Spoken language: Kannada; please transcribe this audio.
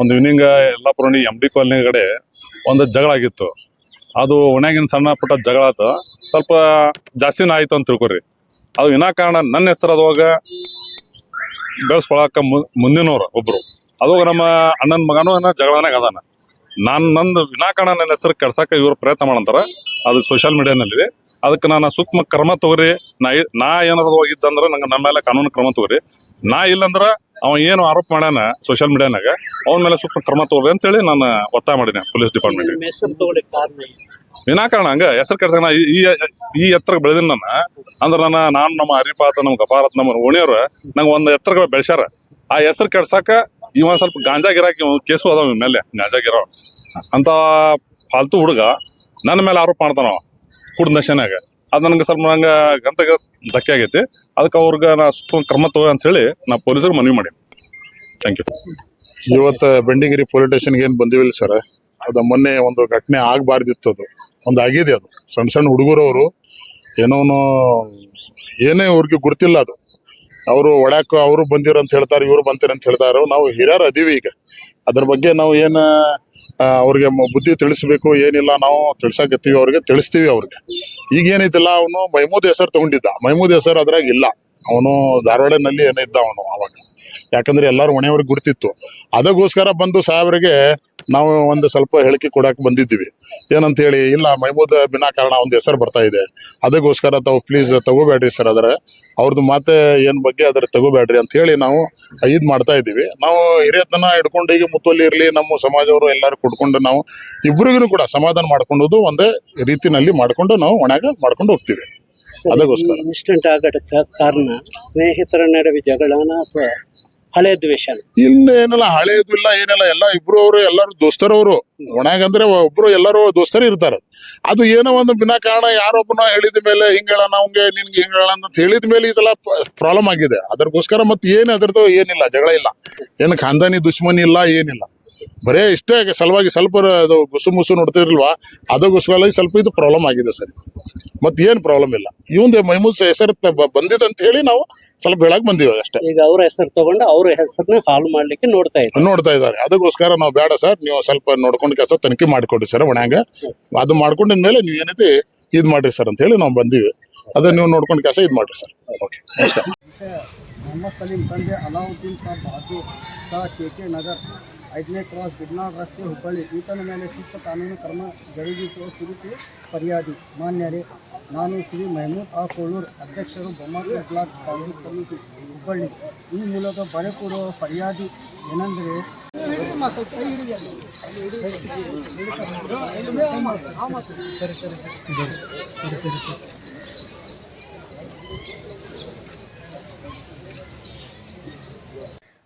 ಒಂದು ಇವ್ನಿಂಗ್ ಯಲ್ಲಾಪುರಣಿ ಎಂ ಡಿ ಕಾಲೋನಿ ಕಡೆ ಒಂದು ಜಗಳ ಆಗಿತ್ತು. ಅದು ಒಣಗಿನ ಸಣ್ಣ ಪುಟ್ಟ ಜಗಳ ಆತು. ಸ್ವಲ್ಪ ಜಾಸ್ತಿನ ಆಯ್ತು ಅಂತ ತಿಳ್ಕೊರಿ. ಅದು ವಿನಾಕಾರಣ ನನ್ನ ಹೆಸರು ಅದಾಗ ಬೆಳೆಸ್ಕೊಳಕ ಮುಂದಿನವ್ರು ಒಬ್ರು. ಅವಾಗ ನಮ್ಮ ಅಣ್ಣನ ಮಗನೂ ಜಗಳನಾಗ ಅದಾನ. ನಾನು ನಂದು ವಿನಾಕಾರಣ ನನ್ನ ಹೆಸರು ಕೆಡ್ಸಕ್ಕೆ ಇವರು ಪ್ರಯತ್ನ ಮಾಡಂತಾರ. ಅದು ಸೋಷಿಯಲ್ ಮೀಡಿಯಾನಲ್ಲಿ ಅದಕ್ಕೆ ನಾನು ಸೂಕ್ಷ್ಮ ಕ್ರಮ ತಗೋರಿ. ನಾ ನಾ ಏನಾದ್ರು ಹೋಗಿದ್ದಂದ್ರೆ ನಂಗೆ ನಮ್ಮ ಮೇಲೆ ಕಾನೂನು ಕ್ರಮ ತಗೋರಿ. ನಾ ಇಲ್ಲಂದ್ರ ಅವ ಏನು ಆರೋಪ ಮಾಡ್ಯಾನ ಸೋಷಿಯಲ್ ಮೀಡಿಯಾನಾಗ ಅವನ ಮೇಲೆ ಸೂಕ್ಷ್ಮ ಕ್ರಮ ಅಂತ ಅಂತೇಳಿ ನಾನು ಒತ್ತಾಯ ಮಾಡಿನಿ ಪೊಲೀಸ್ ಡಿಪಾರ್ಟ್ಮೆಂಟ್? ವಿನಾಕಾರಣ ಹಂಗ ಹೆಸರು ಕೆಡ್ಸಕ ನಾ ಈ ಈ ಎತ್ತರಕ್ಕೆ ಬೆಳೆದಿನ ನಾನು ಅಂದ್ರೆ ನನ್ನ ನಾನು ನಮ್ಮ ಅರಿಫಾತ್ ನಮ್ಮ ಗಫಾರತ್ ನಮ್ಮ ಓಣಿಯವ್ರು ನಂಗೆ ಒಂದು ಎತ್ತರ ಬೆಳೆಸ್ಯಾರ. ಆ ಹೆಸರು ಕೆಡ್ಸಾಕ ಇವ ಸ್ವಲ್ಪ ಗಾಂಜಾ ಗಿರಾಕಿ ಕೇಸು ಅದಾವ ಮೇಲೆ ಗಾಂಜಾ ಗಿರೋ ಅಂತ ಫಾಲ್ತು ಹುಡುಗ ನನ್ನ ಮೇಲೆ ಆರೋಪ ಮಾಡ್ತಾನ ಅವ ಕುಡ್ ನಶೆನಾಗ ಅದು ನನಗೆ ಸ್ವಲ್ಪ ನಂಗೆ ಗಂತಗ ಧಕ್ಕೆ ಆಗೈತಿ. ಅದಕ್ಕೆ ಅವ್ರಿಗೆ ನಾ ಸುತ್ತ ಕ್ರಮ ತಗೋ ಅಂತ ಹೇಳಿ ನಾ ಪೊಲೀಸರು ಮನವಿ ಮಾಡಿ ಥ್ಯಾಂಕ್ ಯು ಇವತ್ತು ಬೆಂಡಿಗಿರಿ ಪೊಲೀಸ್ ಸ್ಟೇಷನ್ಗೆ ಏನು ಬಂದಿವಿಲ್ಲ ಸರ್? ಅದು ಮೊನ್ನೆ ಒಂದು ಘಟನೆ ಆಗಬಾರ್ದಿತ್ತು ಅದು. ಒಂದು ಆಗಿದೆ ಅದು. ಸಣ್ಣ ಸಣ್ಣ ಹುಡುಗರವರು. ಏನೋ ಏನೇ ಅವ್ರಿಗೆ ಗೊತ್ತಿಲ್ಲ ಅದು. ಅವರು ಒಡ್ಯಾಕ ಅವರು ಬಂದಿರೋ ಅಂತ ಹೇಳ್ತಾರೆ, ಇವರು ಬಂತಾರೆ ಅಂತ ಹೇಳ್ತಾರೆ. ನಾವು ಹಿರಿಯರು ಅದೀವಿ ಈಗ. ಅದ್ರ ಬಗ್ಗೆ ನಾವು ಏನು ಅವ್ರಿಗೆ ಬುದ್ಧಿ ತಿಳಿಸ್ಬೇಕು, ಏನಿಲ್ಲ ನಾವು ತಿಳ್ಸಕತ್ತೀವಿ, ಅವ್ರಿಗೆ ತಿಳಿಸ್ತೀವಿ ಅವ್ರಿಗೆ. ಈಗ ಏನೈತಿಲ್ಲ ಅವನು ಮೈಮೂದ್ ಹೆಸರು ತಗೊಂಡಿದ್ದ. ಮೈಮೂದ್ ಹೆಸರು ಅದ್ರಾಗ ಇಲ್ಲ. ಅವನು ಧಾರವಾಡನಲ್ಲಿ ಏನಿದ್ದ ಅವನು ಅವಾಗ. ಯಾಕಂದ್ರೆ ಎಲ್ಲರೂ ಮನೆಯವ್ರಿಗೆ ಗುರ್ತಿತ್ತು. ಅದಕ್ಕೋಸ್ಕರ ಬಂದು ಸಾಹೇಬ್ರಿಗೆ ನಾವು ಒಂದು ಸ್ವಲ್ಪ ಹೇಳಿಕೆ ಕೊಡಕ್ಕೆ ಬಂದಿದ್ದೀವಿ. ಏನಂತ ಹೇಳಿ ಇಲ್ಲ ಮೈಮೂದ್ ಕಾರಣ ಒಂದು ಹೆಸರು ಬರ್ತಾ ಇದೆ. ಅದಕ್ಕೋಸ್ಕರ ತಾವು ಪ್ಲೀಸ್ ತಗೋಬೇಡ್ರಿ ಸರ್ ಅದರ ಅವ್ರದ್ದು ಮಾತೆ ಏನ್ ಬಗ್ಗೆ ಅದ್ರ ತಗೋಬೇಡ್ರಿ ಅಂತ ಹೇಳಿ ನಾವು ಇದ್ ಮಾಡ್ತಾ ಇದ್ದೀವಿ. ನಾವು ಹಿರಿಯತನ ಹಿಡ್ಕೊಂಡು ಈಗ ಮುತ್ತುವಲ್ಲಿ ಇರ್ಲಿ ನಮ್ಮ ಸಮಾಜವರು ಎಲ್ಲರೂ ಕುಡ್ಕೊಂಡು ನಾವು ಇಬ್ಬರಿಗೂ ಕೂಡ ಸಮಾಧಾನ ಮಾಡ್ಕೊಂಡು ಒಂದೇ ರೀತಿನಲ್ಲಿ ಮಾಡ್ಕೊಂಡು ನಾವು ಒಣಗ ಮಾಡ್ಕೊಂಡು ಹೋಗ್ತೀವಿ. ಅದಕ್ಕೋಸ್ಕರ. ಇನ್ಸಿಡೆಂಟ್ ಆಗಕ್ಕೆ ಕಾರಣ ಸ್ನೇಹಿತರ ನಡುವೆ ಜಗಳನ ಅಥವಾ ಹಳೆ ದ್ವೇಷ ಇಲ್ಲ ಏನಿಲ್ಲ, ಹಳೇದು ಇಲ್ಲ, ಏನಿಲ್ಲ. ಎಲ್ಲ ಇಬ್ರು ಅವರು, ಎಲ್ಲರೂ ದೋಸ್ತರವರು ಒಣಗ ಅಂದ್ರೆ ಒಬ್ರು ಎಲ್ಲರೂ ದೋಸ್ತರು ಇರ್ತಾರ. ಅದು ಏನೋ ಒಂದು ಬಿನಾ ಕಾರಣ ಯಾರೊಬ್ಬನ ಹೇಳಿದ ಮೇಲೆ ಹಿಂಗ್ ಹೇಳೋಣ ಅವಂಗೆ ನಿನ್ಗೆ ಹಿಂಗ್ ಹೇಳೋಣ ಅಂತ ಹೇಳಿದ ಮೇಲೆ ಇದೆಲ್ಲ ಪ್ರಾಬ್ಲಮ್ ಆಗಿದೆ. ಅದಕ್ಕೋಸ್ಕರ ಮತ್ತೆ ಏನು ಅದ್ರದ್ದು ಏನಿಲ್ಲ, ಜಗಳ ಇಲ್ಲ. ಏನು ಖಾನ್ದಾನಿ ದುಶ್ಮನಿ ಇಲ್ಲ, ಏನಿಲ್ಲ. ಬರೇ ಇಷ್ಟೇ ಸಲುವಾಗಿ ಸ್ವಲ್ಪ ಅದು ಗುಸು ಮುಸು ನೋಡ್ತಿರ್ಲ್ವಾ ಅದಕ್ಕೋಸ್ಕರ ಸ್ವಲ್ಪ ಇದು ಪ್ರಾಬ್ಲಮ್ ಆಗಿದೆ ಸರ್. ಮತ್ತೆ ಏನು ಪ್ರಾಬ್ಲಮ್ ಇಲ್ಲ. ಇವಂದೇ ಮೈಮೂಸ್ ಹೆಸರು ಬಂದಿದೆ ಅಂತ ಹೇಳಿ ನಾವು ಸ್ವಲ್ಪ ಹೇಳಕ್ ಬಂದಿವಿ ಅಷ್ಟೇ. ಈಗ ಅವ್ರ ಹೆಸರು ತಗೊಂಡು ಅವ್ರ ಹೆಸರನ್ನ ಹಾಳು ಮಾಡ್ಲಿಕ್ಕೆ ನೋಡ್ತಾ ಇದ್ದಾರೆ. ನೋಡ್ತಾ ಇದ್ದಾರೆ. ಅದಕ್ಕೋಸ್ಕರ ನಾವು ಬೇಡ ಸರ್ ನೀವು ಸ್ವಲ್ಪ ನೋಡ್ಕೊಂಡು ಕೆಲಸ ತನಿಖೆ ಮಾಡಿಕೊಡ್ರಿ ಸರ್ ಒಣಗ ಅದು ಮಾಡ್ಕೊಂಡಿದ ಮೇಲೆ ನೀವು ಏನೈತಿ ಇದು ಮಾಡ್ರಿ ಸರ್ ಅಂತ ಹೇಳಿ ನಾವು ಬಂದೀವಿ. ಅದನ್ನ ನೀವು ನೋಡ್ಕೊಂಡು ಕೆಲಸ ಇದು ಮಾಡ್ರಿ ಸರ್. ಓಕೆ ನಮಸ್ಕಾರ ಮೊಹಮ್ಮದ್ ಸಲೀಂ ತಂದೆ ಅಲಾವುದ್ದೀನ್ ಸಾಬ್ ಬಹದ್ದೂರ್ ಸಹ ಕೆ ಕೆ ನಗರ್. ಐದನೇ ಕ್ರಾಸ್ ಬಿಡ್ನಾಳ್ ರಸ್ತೆ ಹುಬ್ಬಳ್ಳಿ ಈತನ ಮೇಲೆ ಸೂಕ್ತ ಕಾನೂನು ಕ್ರಮ ಜರುಗಿಸುವ ಕುರಿತು ಫರಿಯಾದಿ ಮಾನ್ಯರೇ ನಾನು ಶ್ರೀ ಮೆಹಮೂದ್ ಆ ಕೋಳೂರ್ ಅಧ್ಯಕ್ಷರು ಬೊಮ್ಮಾಪುರ ಬ್ಲಾಕ್ ಕಾಂಗ್ರೆಸ್ ಸಮಿತಿ ಹುಬ್ಬಳ್ಳಿ ಈ ಮೂಲಕ ಬರೆ ಕೊಡುವ ಫರಿಯಾದಿ ಏನೆಂದರೆ ಸರಿ ಸರಿ ಸರಿ ಸರಿ ಸರಿ ಸರಿ